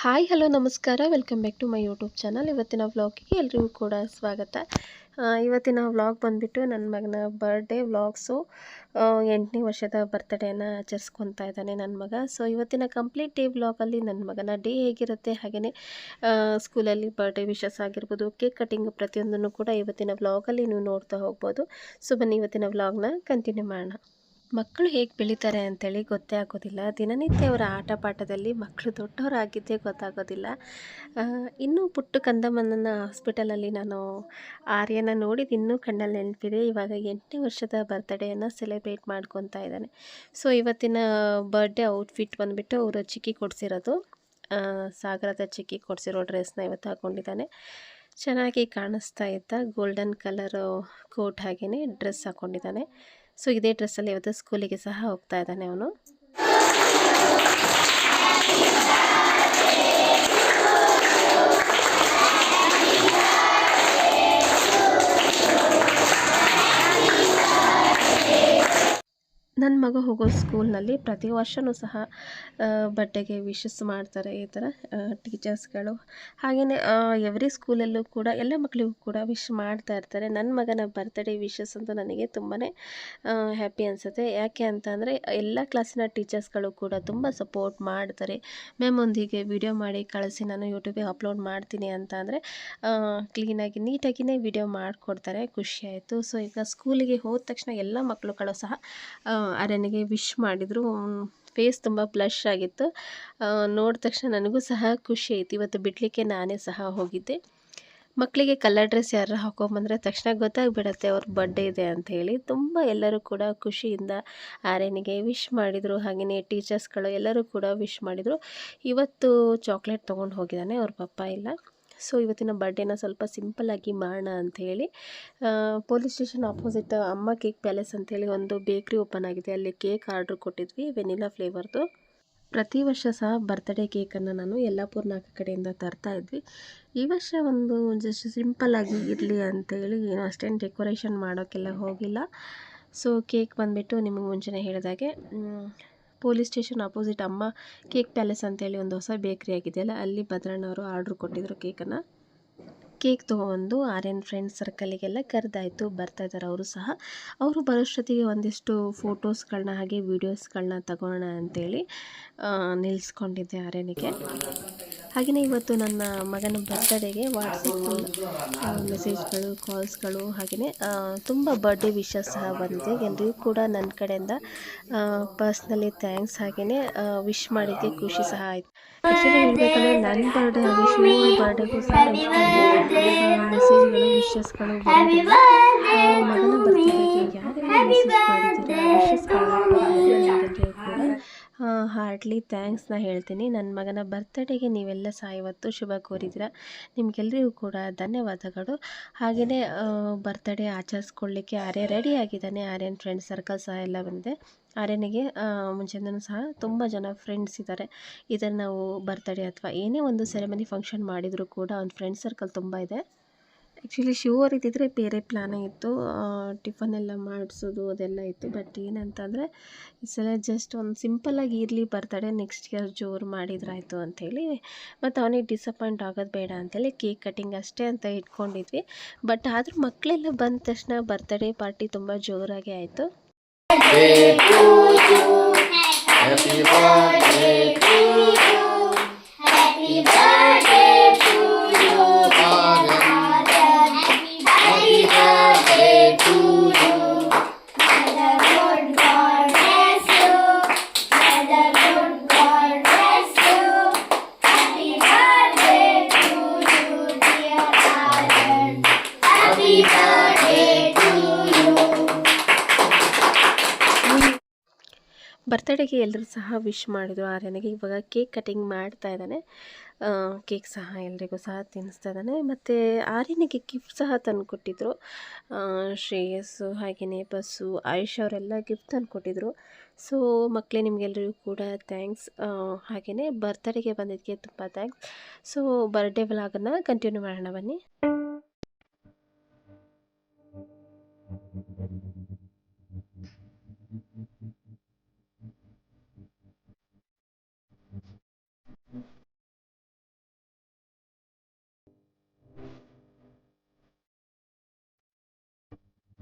Hi, hello, ನಮಸ್ಕಾರ. Welcome back to my YouTube channel ಇವತ್ತಿನ ವ್ಲಾಗಿಗೆ ಎಲ್ರಿಗೂ ಕೂಡ ಸ್ವಾಗತ. ಇವತ್ತಿನ ವ್ಲಾಗ್ ಬಂದುಬಿಟ್ಟು ನನ್ನ ಮಗನ ಬರ್ಡೇ ವ್ಲಾಗ್ಸು ಎಂಟನೇ ವರ್ಷದ ಬರ್ತ್ಡೇನ ಆಚರಿಸ್ಕೊತಾ ಇದ್ದಾನೆ ನನ್ನ ಮಗ. ಸೊ ಇವತ್ತಿನ ಕಂಪ್ಲೀಟ್ ಡೇ ವ್ಲಾಗಲ್ಲಿ ನನ್ನ ಮಗನ ಡೇ ಹೇಗಿರುತ್ತೆ ಹಾಗೆಯೇ ಸ್ಕೂಲಲ್ಲಿ ಬರ್ಡೇ ವಿಶಸ್ ಆಗಿರ್ಬೋದು ಕೇಕ್ ಕಟಿಂಗ್ ಪ್ರತಿಯೊಂದನ್ನು ಕೂಡ ಇವತ್ತಿನ ವ್ಲಾಗಲ್ಲಿ ನೀವು ನೋಡ್ತಾ ಹೋಗ್ಬೋದು. ಸೊ ಬನ್ನಿ, ಇವತ್ತಿನ ವ್ಲಾಗ್ನ ಕಂಟಿನ್ಯೂ ಮಾಡೋಣ. ಮಕ್ಕಳು ಹೇಗೆ ಬೆಳೀತಾರೆ ಅಂತೇಳಿ ಗೊತ್ತೇ ಆಗೋದಿಲ್ಲ. ದಿನನಿತ್ಯ ಅವರ ಆಟ ಪಾಠದಲ್ಲಿ ಮಕ್ಕಳು ದೊಡ್ಡವರಾಗಿದ್ದೇ ಗೊತ್ತಾಗೋದಿಲ್ಲ. ಇನ್ನೂ ಪುಟ್ಟು ಕಂದಮ್ಮನನ್ನು ಹಾಸ್ಪಿಟಲಲ್ಲಿ ನಾನು ಆರ್ಯನ ನೋಡಿದ ಇನ್ನೂ ಕಣ್ಣಲ್ಲಿ ನೆನಪಿದೆ. ಇವಾಗ ಎಂಟನೇ ವರ್ಷದ ಬರ್ತ್ಡೇಯನ್ನು ಸೆಲೆಬ್ರೇಟ್ ಮಾಡ್ಕೊತಾ ಇದ್ದಾನೆ. ಸೊ ಇವತ್ತಿನ ಬರ್ಡೇ ಔಟ್ಫಿಟ್ ಬಂದುಬಿಟ್ಟು ಅವರು ಚಿಕ್ಕಿ ಕೊಡಿಸಿರೋದು. ಸಾಗರದ ಚಿಕ್ಕಿ ಕೊಡಿಸಿರೋ ಡ್ರೆಸ್ನ ಇವತ್ತು ಹಾಕ್ಕೊಂಡಿದ್ದಾನೆ ಚೆನ್ನಾಗಿ ಕಾಣಿಸ್ತಾ ಇದ್ದ. ಗೋಲ್ಡನ್ ಕಲರು ಕೋಟ್ ಹಾಗೆಯೇ ಡ್ರೆಸ್ ಹಾಕ್ಕೊಂಡಿದ್ದಾನೆ ಸೊ ಇದೇ ಡ್ರೆಸ್ಸಲ್ಲಿ ಇವತ್ತು ಸ್ಕೂಲಿಗೆ ಸಹ ಹೋಗ್ತಾ ಇದ್ದಾನೆ ಅವನು. ನನ್ನ ಮಗ ಹೋಗೋ ಸ್ಕೂಲ್ನಲ್ಲಿ ಪ್ರತಿ ವರ್ಷವೂ ಸಹ ಬಡ್ಡೆಗೆ ವಿಶಸ್ ಮಾಡ್ತಾರೆ ಈ ಥರ ಟೀಚರ್ಸ್ಗಳು ಹಾಗೆಯೇ ಎವ್ರಿ ಸ್ಕೂಲಲ್ಲೂ ಕೂಡ ಎಲ್ಲ ಮಕ್ಕಳಿಗೂ ಕೂಡ ವಿಶ್ ಮಾಡ್ತಾ ಇರ್ತಾರೆ. ನನ್ನ ಮಗನ ಬರ್ತ್ಡೇ ವಿಶಸ್ ಅಂತೂ ನನಗೆ ತುಂಬಾ ಹ್ಯಾಪಿ ಅನಿಸುತ್ತೆ. ಯಾಕೆ ಅಂತ ಅಂದರೆ ಎಲ್ಲ ಕ್ಲಾಸಿನ ಟೀಚರ್ಸ್ಗಳು ಕೂಡ ತುಂಬ ಸಪೋರ್ಟ್ ಮಾಡ್ತಾರೆ. ಮ್ಯಾಮ್ ವಿಡಿಯೋ ಮಾಡಿ ಕಳಿಸಿ, ನಾನು ಯೂಟ್ಯೂಬಿಗೆ ಅಪ್ಲೋಡ್ ಮಾಡ್ತೀನಿ ಅಂತ ಅಂದರೆ ಕ್ಲೀನಾಗಿ ನೀಟಾಗಿಯೇ ವಿಡಿಯೋ ಮಾಡಿಕೊಡ್ತಾರೆ. ಖುಷಿಯಾಯಿತು ಸೊ ಈಗ ಸ್ಕೂಲಿಗೆ ಹೋದ ತಕ್ಷಣ ಎಲ್ಲ ಮಕ್ಕಳುಗಳು ಸಹ ಅರನಿಗೆ ವಿಶ್ ಮಾಡಿದರು. ಫೇಸ್ ತುಂಬ ಬ್ಲಶ್ ಆಗಿತ್ತು. ನೋಡಿದ ತಕ್ಷಣ ನನಗೂ ಸಹ ಖುಷಿ ಆಯಿತು. ಇವತ್ತು ಬಿಡಲಿಕ್ಕೆ ನಾನೇ ಸಹ ಹೋಗಿದ್ದೆ. ಮಕ್ಕಳಿಗೆ ಕಲರ್ ಡ್ರೆಸ್ ಯಾರು ಹಾಕೊಂಬಂದರೆ ತಕ್ಷಣ ಗೊತ್ತಾಗ್ಬಿಡತ್ತೆ ಅವ್ರ ಬರ್ಡೇ ಇದೆ ಅಂತ ಹೇಳಿ. ತುಂಬ ಎಲ್ಲರೂ ಕೂಡ ಖುಷಿಯಿಂದ ಆರ್ಯನಿಗೆ ವಿಶ್ ಮಾಡಿದರು. ಹಾಗೆಯೇ ಟೀಚರ್ಸ್ಗಳು ಎಲ್ಲರೂ ಕೂಡ ವಿಶ್ ಮಾಡಿದರು. ಇವತ್ತು ಚಾಕ್ಲೇಟ್ ತೊಗೊಂಡು ಹೋಗಿದ್ದಾನೆ. ಅವ್ರ ಪಪ್ಪ ಇಲ್ಲ. ಸೊ, ಇವತ್ತಿನ ಬರ್ಡೇನ ಸ್ವಲ್ಪ ಸಿಂಪಲ್ಲಾಗಿ ಮಾಡೋಣ ಅಂಥೇಳಿ police station opposite Amma Cake Palace ಅಂತೇಳಿ ಒಂದು ಬೇಕ್ರಿ ಓಪನ್ ಆಗಿದೆ. ಅಲ್ಲಿ ಕೇಕ್ ಆರ್ಡ್ರ್ ಕೊಟ್ಟಿದ್ವಿ ವೆನಿಲಾ ಫ್ಲೇವರ್ದು ಪ್ರತಿ ವರ್ಷ ಸಹ ಬರ್ತ್ಡೇ ಕೇಕನ್ನು ನಾನು ಯಲ್ಲಾಪುರ ನಾಲ್ಕು ಕಡೆಯಿಂದ ತರ್ತಾ ಇದ್ವಿ. ಈ ವರ್ಷ ಒಂದು ಜಸ್ಟ್ ಸಿಂಪಲ್ಲಾಗಿ ಇರಲಿ ಅಂತೇಳಿ ಏನು ಅಷ್ಟೇನು ಡೆಕೋರೇಷನ್ ಮಾಡೋಕ್ಕೆಲ್ಲ ಹೋಗಿಲ್ಲ. ಸೊ ಕೇಕ್ ಬಂದುಬಿಟ್ಟು ನಿಮಗೆ ಮುಂಚೆನೇ ಹೇಳಿದಾಗೆ police station opposite Amma Cake Palace ಅಂತೇಳಿ ಒಂದು ಹೊಸ ಬೇಕ್ರಿ ಆಗಿದೆಯಲ್ಲ ಅಲ್ಲಿ ಭದ್ರಣ್ಣವರು ಆರ್ಡ್ರ್ ಕೊಟ್ಟಿದ್ರು ಕೇಕನ್ನು. ಕೇಕ್ ತೊಗೊಂಡು ಆರ್ಯನ್ ಫ್ರೆಂಡ್ ಸರ್ಕಲಿಗೆಲ್ಲ ಕರೆದಾಯಿತು, ಬರ್ತಾ ಇದ್ದಾರೆ ಅವರು ಸಹ. ಅವರು ಬರೋಷ್ಟೊತ್ತಿಗೆ ಒಂದಿಷ್ಟು ಫೋಟೋಸ್ಗಳನ್ನ ಹಾಗೆ ವೀಡಿಯೋಸ್ಗಳನ್ನ ತಗೋಣ ಅಂತೇಳಿ ನಿಲ್ಲಿಸ್ಕೊಂಡಿದ್ದೆ ನಿಲ್ಲಿಸ್ಕೊಂಡಿದ್ದೆ ಆರ್ಯನಿಗೆ. ಹಾಗೆಯೇ ಇವತ್ತು ನನ್ನ ಮಗನ ಬರ್ತ್ಡೇಗೆ ವಾಟ್ಸಪ್ ಮೆಸೇಜ್ಗಳು ಕಾಲ್ಸ್ಗಳು ಹಾಗೆಯೇ ತುಂಬ ಬರ್ಡೇ ವಿಶಸ್ ಸಹ ಬಂದಿದೆ. ಎಲ್ಲರಿಗೂ ಕೂಡ ನನ್ನ ಕಡೆಯಿಂದ ಪರ್ಸ್ನಲಿ ಥ್ಯಾಂಕ್ಸ್ ಹಾಗೆಯೇ ವಿಶ್ ಮಾಡಿದ್ದೆ ಖುಷಿ ಸಹ ಆಯಿತು. ನನ್ನ ಬರ್ಡೇ ವಿಶ್ ಬರ್ಡೇಗೂ ಸಹ ಮೆಸೇಜ್ಗಳು ವಿಶಸ್ಗಳು ಹಾರ್ಟ್ಲಿ ಥ್ಯಾಂಕ್ಸ್ನ ಹೇಳ್ತೀನಿ. ನನ್ನ ಮಗನ ಬರ್ತ್ಡೇಗೆ ನೀವೆಲ್ಲ ಸಹ ಇವತ್ತು ಶುಭ ಕೋರಿದ್ದೀರಾ. ನಿಮಗೆಲ್ಲರಿಗೂ ಕೂಡ ಧನ್ಯವಾದಗಳು. ಹಾಗೆಯೇ ಬರ್ತ್ಡೇ ಆಚರಿಸ್ಕೊಳ್ಳಿಕ್ಕೆ ಆರ್ಯ ರೆಡಿ ಆಗಿದ್ದಾನೆ. ಆರ್ಯನ್ ಫ್ರೆಂಡ್ ಸರ್ಕಲ್ ಸಹ ಎಲ್ಲ ಬಂದಿದೆ. ಆರ್ಯನಿಗೆ ಮುಂಚೆನೂ ಸಹ ತುಂಬ ಜನ ಫ್ರೆಂಡ್ಸ್ ಇದ್ದಾರೆ. ಇದನ್ನು ನಾವು ಬರ್ತ್ಡೇ ಅಥವಾ ಏನೇ ಒಂದು ಸೆರೆಮನಿ ಫಂಕ್ಷನ್ ಮಾಡಿದರೂ ಕೂಡ ಅವ್ನ ಫ್ರೆಂಡ್ ಸರ್ಕಲ್ ತುಂಬ ಇದೆ. ಆ್ಯಕ್ಚುಲಿ ಶಿವ್ ಇದ್ದಿದ್ರೆ ಬೇರೆ ಪ್ಲ್ಯಾನೇ ಇತ್ತು. ಟಿಫನ್ ಎಲ್ಲ ಮಾಡಿಸೋದು ಅದೆಲ್ಲ ಇತ್ತು. ಬಟ್ ಏನಂತಂದರೆ, ಈ ಸಲ ಜಸ್ಟ್ ಒಂದು ಸಿಂಪಲ್ಲಾಗಿ ಇರಲಿ ಬರ್ತಾಡೆ ನೆಕ್ಸ್ಟ್ ಇಯರ್ ಜೋರು ಮಾಡಿದ್ರಾಯಿತು ಅಂಥೇಳಿ ಮತ್ತು ಅವನಿಗೆ ಡಿಸಪಾಯಿಂಟ್ ಆಗೋದು ಬೇಡ ಅಂತೇಳಿ ಕೇಕ್ ಕಟ್ಟಿಂಗ್ ಅಷ್ಟೇ ಅಂತ ಇಟ್ಕೊಂಡಿದ್ವಿ. ಬಟ್ ಆದರೂ ಮಕ್ಕಳೆಲ್ಲ ಬಂದ ತಕ್ಷಣ ಬರ್ತಡೇ ಪಾರ್ಟಿ ತುಂಬ ಜೋರಾಗಿ ಆಯಿತು. ಬರ್ತ್ಡೇಗೆ ಎಲ್ಲರೂ ಸಹ ವಿಶ್ ಮಾಡಿದರು. ಆರ್ಯನಿಗೆ ಇವಾಗ ಕೇಕ್ ಕಟಿಂಗ್ ಮಾಡ್ತಾ ಇದ್ದಾನೆ. ಕೇಕ್ ಸಹ ಎಲ್ರಿಗೂ ಸಹ ತಿನ್ನಿಸ್ತಾ ಇದ್ದಾನೆ. ಮತ್ತು ಆರ್ಯನಿಗೆ ಗಿಫ್ಟ್ ಸಹ ತಂದು ಕೊಟ್ಟಿದ್ದರು ಶ್ರೇಯಸ್ಸು ಹಾಗೆಯೇ ಬಸ್ಸು ಆಯುಷ್ ಅವರೆಲ್ಲ ಗಿಫ್ಟ್ ತಂದು ಕೊಟ್ಟಿದ್ದರು ಸೊ ಮಕ್ಕಳೇ ನಿಮಗೆಲ್ಲರಿಗೂ ಕೂಡ ಥ್ಯಾಂಕ್ಸ್ ಹಾಗೆಯೇ ಬರ್ತ್ಡೇಗೆ ಬಂದಿದ್ದಕ್ಕೆ ತುಂಬ ಥ್ಯಾಂಕ್ಸ್ ಸೊ ಬರ್ಡೇ ವ್ಲಾಗನ್ನು ಕಂಟಿನ್ಯೂ ಮಾಡೋಣ ಬನ್ನಿ.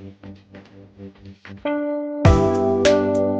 Thank you.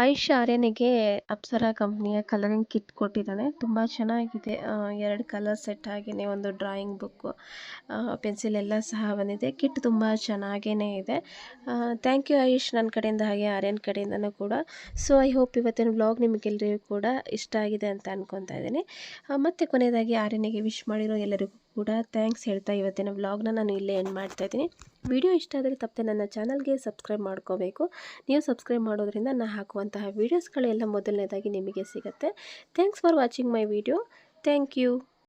ಆಯುಷ್ ಆರ್ಯನಿಗೆ ಅಪ್ಸರಾ ಕಂಪ್ನಿಯ ಕಲರಿಂಗ್ ಕಿಟ್ ಕೊಟ್ಟಿದ್ದಾನೆ. ತುಂಬ ಚೆನ್ನಾಗಿದೆ. ಎರಡು ಕಲರ್ ಸೆಟ್ ಹಾಗೆಯೇ ಒಂದು ಡ್ರಾಯಿಂಗ್ ಬುಕ್ಕು ಪೆನ್ಸಿಲ್ ಎಲ್ಲ ಸಹ ಬಂದಿದೆ. ಕಿಟ್ ತುಂಬ ಚೆನ್ನಾಗೇ ಇದೆ. ಥ್ಯಾಂಕ್ ಯು ಆಯುಷ್ ನನ್ನ ಕಡೆಯಿಂದ ಹಾಗೆ ಆರ್ಯನ್ ಕಡೆಯಿಂದನೂ ಕೂಡ. ಸೊ ಐ ಹೋಪ್ ಇವತ್ತಿನ ವ್ಲಾಗ್ ನಿಮಗೆಲ್ಲರಿಗೂ ಕೂಡ ಇಷ್ಟ ಆಗಿದೆ ಅಂತ ಅನ್ಕೊತಾ ಇದ್ದೀನಿ. ಮತ್ತು ಕೊನೆಯದಾಗಿ ಆರ್ಯನಿಗೆ ವಿಶ್ ಮಾಡಿರೋ ಎಲ್ಲರಿಗೂ ಕೂಡ ಥ್ಯಾಂಕ್ಸ್ ಹೇಳ್ತಾ ಇವತ್ತಿನ ವ್ಲಾಗ್ನ ನಾನು ಇಲ್ಲೇ ಎಂಡ್ ಮಾಡ್ತಾ ಇದ್ದೀನಿ. ವಿಡಿಯೋ ಇಷ್ಟ ಆದರೆ ತಪ್ಪದೆ ನನ್ನ ಚಾನಲ್ಗೆ ಸಬ್ಸ್ಕ್ರೈಬ್ ಮಾಡ್ಕೋಬೇಕು. ನೀವು ಸಬ್ಸ್ಕ್ರೈಬ್ ಮಾಡೋದ್ರಿಂದ ನಾನು ಹಾಕುವಂತಹ ವೀಡಿಯೋಸ್ಗಳೆಲ್ಲ ಮೊದಲನೇದಾಗಿ ನಿಮಗೆ ಸಿಗುತ್ತೆ. Thanks for watching my video. Thank you.